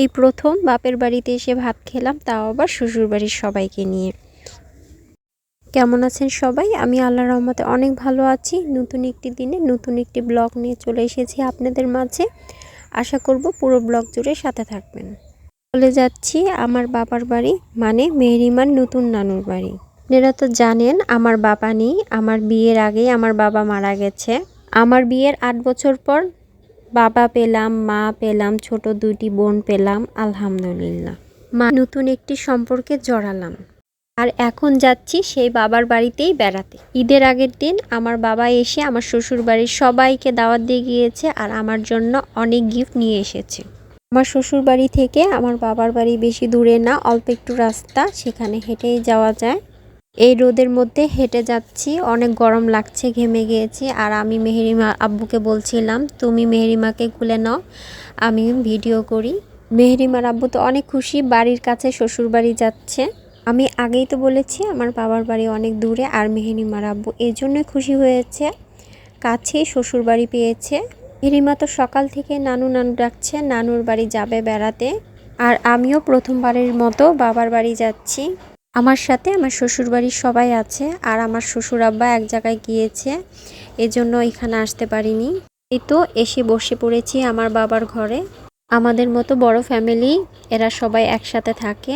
এই প্রথম বাপের বাড়িতে এসে ভাত খেলাম, তাও আবার শ্বশুর বাড়ির সবাইকে নিয়ে। কেমন আছেন সবাই? আমি আল্লাহ রহমতে অনেক ভালো আছি। নতুন একটি দিনে নতুন একটি ব্লগ নিয়ে চলে এসেছি আপনাদের মাঝে। আশা করব পুরো ব্লগ জুড়ে সাথে থাকবেন। চলে যাচ্ছি আমার বাবার বাড়ি মানে মেহরিমার নতুন নানুর বাড়ি। আপনারা তো জানেন, আমার বাবা নেই। আমার বিয়ের আগেই আমার বাবা মারা গেছে। আমার বিয়ের আট বছর পর বাবা পেলাম, মা পেলাম, ছোট দুটি বোন পেলাম, আলহামদুলিল্লাহ। মা নতুন একটি সম্পর্কে জড়ালাম। আর এখন যাচ্ছি সেই বাবার বাড়িতেই বেড়াতে। ঈদের আগের দিন আমার বাবা এসে আমার শ্বশুর বাড়ির সবাইকে দাওয়াত দিয়ে গিয়েছে আর আমার জন্য অনেক গিফট নিয়ে এসেছে। আমার শ্বশুর বাড়ি থেকে আমার বাবার বাড়ি বেশি দূরে না, অল্প একটু রাস্তা, সেখানে হেঁটেই যাওয়া যায়। এই রোদের মধ্যে হেঁটে যাচ্ছি। অনেক গরম লাগছে, ঘেমে গিয়েছি। আর আমি মেহেরিমা আব্বুকে বলছিলাম, তুমি মেহেরিমাকে খুলে নাও, আমি ভিডিও করি। মেহেরিমার আব্বু তো অনেক খুশি, বাড়ির কাছে শ্বশুর বাড়ি যাচ্ছে। আমি আগেই তো বলেছি, আমার বাবার বাড়ি অনেক দূরে আর মেহেরিমার আব্বু এই জন্যই খুশি হয়েছে কাছেই শ্বশুর বাড়ি পেয়েছে। মেহেরিমা তো সকাল থেকে নানু নানু ডাকছে, নানুর বাড়ি যাবে বেড়াতে। আর আমিও প্রথমবারের মতো বাবার বাড়ি যাচ্ছি। আমার সাথে আমার শ্বশুর বাড়ির সবাই আছে আর আমার শ্বশুর আব্বা এক জায়গায় গিয়েছে, এজন্য এখানে আসতে পারিনি। এই তো এসে বসে পড়েছি আমার বাবার ঘরে। আমাদের মতো বড় ফ্যামিলি, এরা সবাই একসাথে থাকে।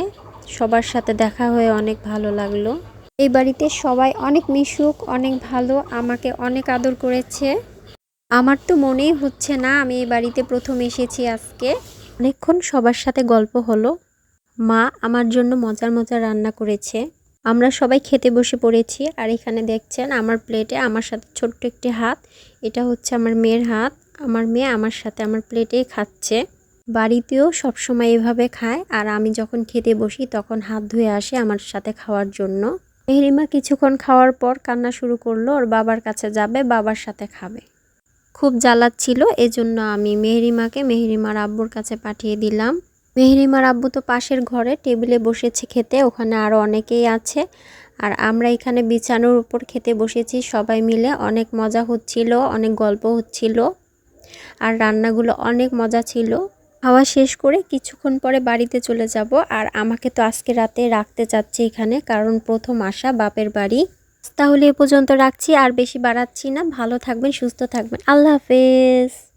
সবার সাথে দেখা হয়ে অনেক ভালো লাগল। এই বাড়িতে সবাই অনেক মিশুক, অনেক ভালো, আমাকে অনেক আদর করেছে। আমার তো মনেই হচ্ছে না আমি এই বাড়িতে প্রথম এসেছি আজকে। অনেকক্ষণ সবার সাথে গল্প হলো। মা আমার জন্য মজার মজার রান্না করেছে। আমরা সবাই খেতে বসে পড়েছি আর এখানে দেখছেন আমার প্লেটে আমার সাথে ছোট্ট একটি হাত, এটা হচ্ছে আমার মেয়ের হাত। আমার মেয়ে আমার সাথে আমার প্লেটে খাচ্ছে। বাড়িতেও সবসময় এভাবে খায় আর আমি যখন খেতে বসি তখন হাত ধুয়ে আসে আমার সাথে খাওয়ার জন্য। মেহরিমা কিছুক্ষণ খাওয়ার পর কান্না শুরু করল, ওর বাবার কাছে যাবে, বাবার সাথে খাবে। খুব জ্বালাচ্ছিল, এজন্য আমি মেহরিমাকে, মেহরিমার আব্বুর কাছে পাঠিয়ে দিলাম। মেহরিমার আব্বু তো পাশের ঘরে, টেবিলে বসেছে খেতে, ওখানে আরও অনেকেই আছে। আর আমরা এখানে বিছানোর উপর খেতে বসেছি সবাই মিলে। অনেক মজা হচ্ছিল, অনেক গল্প হচ্ছিল। আর রান্নাগুলো অনেক মজা ছিল। খাওয়া শেষ করে কিছুক্ষণ পরে বাড়িতে চলে যাব। আর আমাকে তো আজকে রাতে রাখতে চাচ্ছে এখানে, কারণ প্রথম আসা, বাপের বাড়ি। তাহলে এ পর্যন্ত রাখছি, আর বেশি বাড়াচ্ছি না। ভালো থাকবেন, সুস্থ থাকবেন। আল্লাহ হাফেজ।